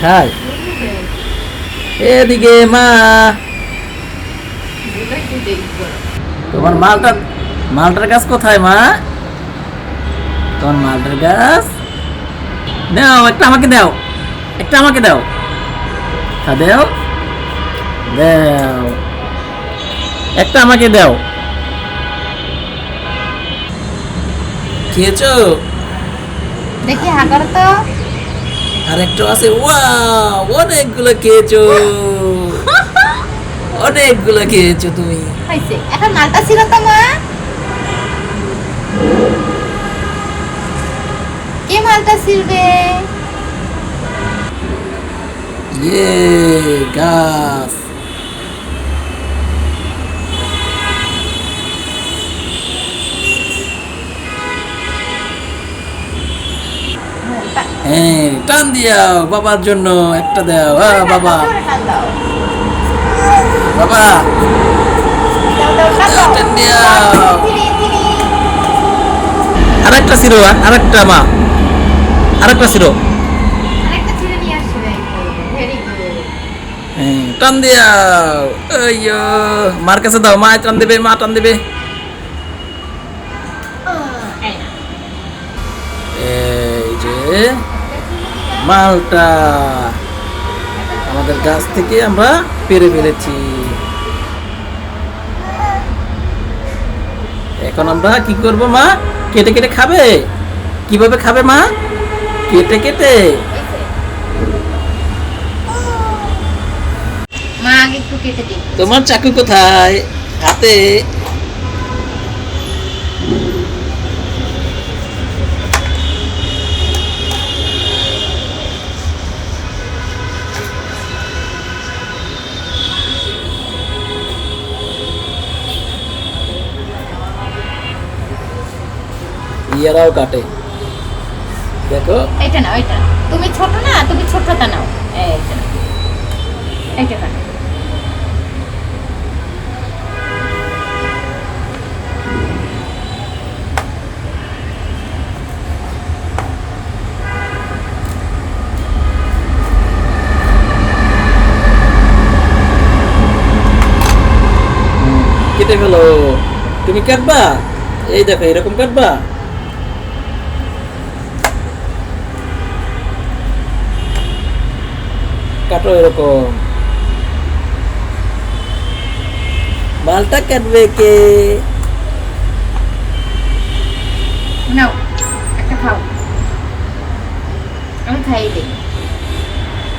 খায়। এদিকে মা। তোমার মালটা মালটার গাছ কোথায়, মা? তোমার মালটার গাছ? দাও, একটা আমাকে দাও। একটা আমাকে দাও। হ্যাঁ দাও। দাও। একটা আমাকে দাও। খেয়েছো? দেখি হা তো। আর একটা আছে ওয়াও অনেকগুলো খেয়েছো। অনেকগুলো খেয়েছো তুমি। এখন মালটা ছিল তো মা কে মালটা ছিলবে? ইয়ে গাছ। টান দিয়াও বাবার জন্য একটা দাও। আ বাবা। বাবা। টান দিয়াও আরেকটা ছিল আরেকটা মা। আরেকটা ছিল। আরেকটা ছিঁড়ে নিয়ে আসবে ভেরি গুড হ্যাঁ, টান দিয়াও আইয়ো। মার কাছে দাও। মা টান দেবে মা টান দেবে। এই যে মালটা আমাদের গাছ থেকে আমরা পেরে ফেলেছি। এখন আমরা কি করব মা? কেটে কেটে খাবে? কীভাবে খাবে মা? কেটে কেটে। তোমার চাকু কোথায়? হাতে। ইয়ারাও কাটে। দেখো। এইটা নাও এইটা। নাও। তুমি ছোট না তুমি ছোটটা নাও। এইটা নাও। এইটা কাটো। কেটে ফেলো। তুমি কাটবা? এই দেখো এরকম কাটবা? কাটো এরকম। মালটা কাটবে কে? নাও একটা খাও। আমি খাইয়ে দিই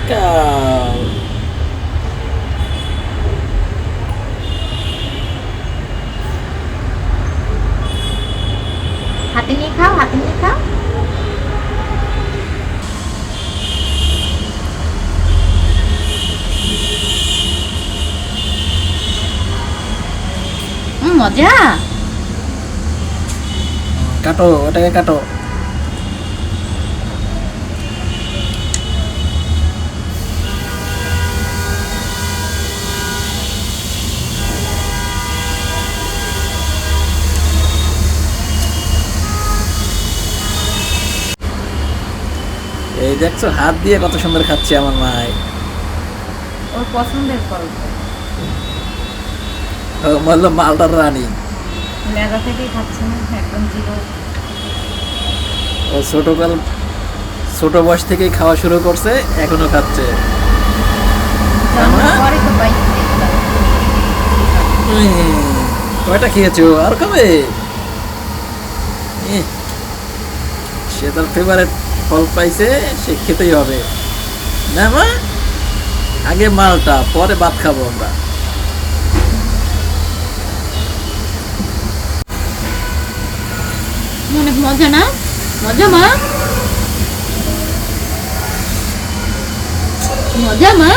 কাও হাতে নিয়ে খাও হাতে নিয়ে খাও উম, মজা। কাটো ওটাকে কাটো। এই দেখছ হাত দিয়ে কত সুন্দর খাচ্ছে আমার মাই। ওর পছন্দের ফল। বলল মালটার রানী। মেগা থেকেই খাচ্ছে না একদম জিরো। ও ছোটকাল ছোট বয়স থেকেই খাওয়া শুরু করছে এখনও খাচ্ছে। কয়টা খেয়েছো? আর কবে? সে তার ফেভারেট ফল পাইছে সে খেতেই হবে। না মা? আগে মালটা পরে ভাত খাব আমরা। অনেক মজা না? মজা মা? মজা মা?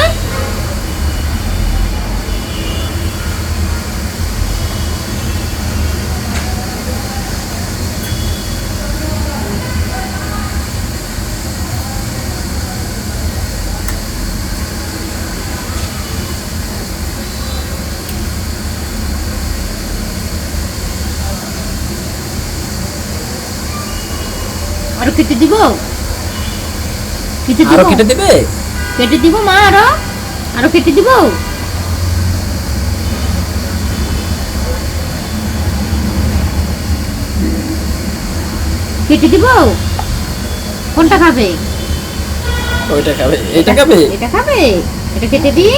আরও কেটে দিব? কেটে দিব? কেটে দেবে? কেটে দিব মা আরও? আরও কেটে দিব? কেটে দিব? কোনটা খাবে? ওইটা খাবে। এইটা খাবে? এটা খাবে? এটা কেটে দিই?